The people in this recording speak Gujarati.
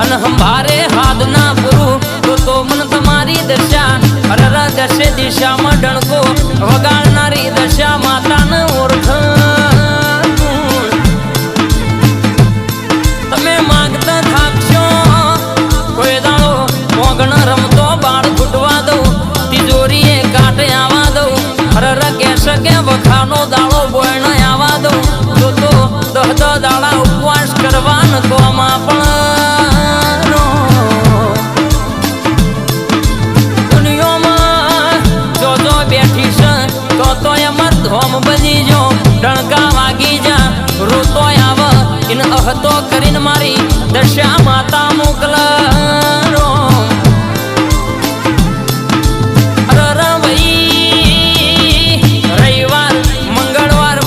મન હંભારે હાથ ના પૂરું તો તો મન તમારી દશા અરર દશે દિશામાં ડણકો. વગાડનારી દશા માતાને ઓળખ તમે માગતા થાકશો. કોઈ દાડો મોગણ રમતો બાળ ખૂટવા દઉં. તિજોરીએ કાટે આવવા દઉં. હરર કે કે વખાનો દાડો બોયણ આવવા દઉં. તો તો દહ દાડા ઉપવાસ કરવાન કોમાં ધોમ બજી જો ડણકા વાગી જા રોતો આવ ઇન અહતો કરીને મારી દશા માતા